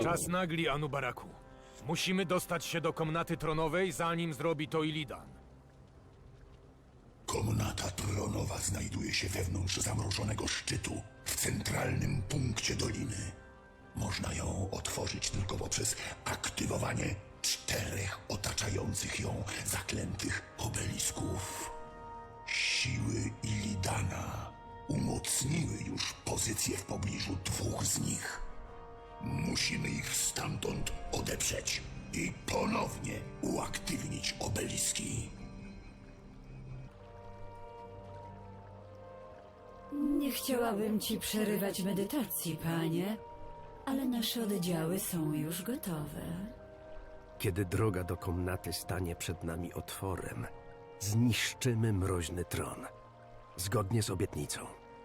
Czas nagli, Anubaraku. Musimy dostać się do komnaty tronowej, zanim zrobi to Illidan. Komnata tronowa znajduje się wewnątrz zamrożonego szczytu, w centralnym punkcie doliny. Można ją otworzyć tylko poprzez aktywowanie czterech otaczających ją zaklętych obelisków. Siły Illidana umocniły już pozycję w pobliżu dwóch z nich. Musimy ich stamtąd odeprzeć i ponownie uaktywnić obeliski. Nie chciałabym ci przerywać medytacji, panie, ale nasze oddziały są już gotowe. Kiedy droga do komnaty stanie przed nami otworem, zniszczymy mroźny tron. Zgodnie z obietnicą.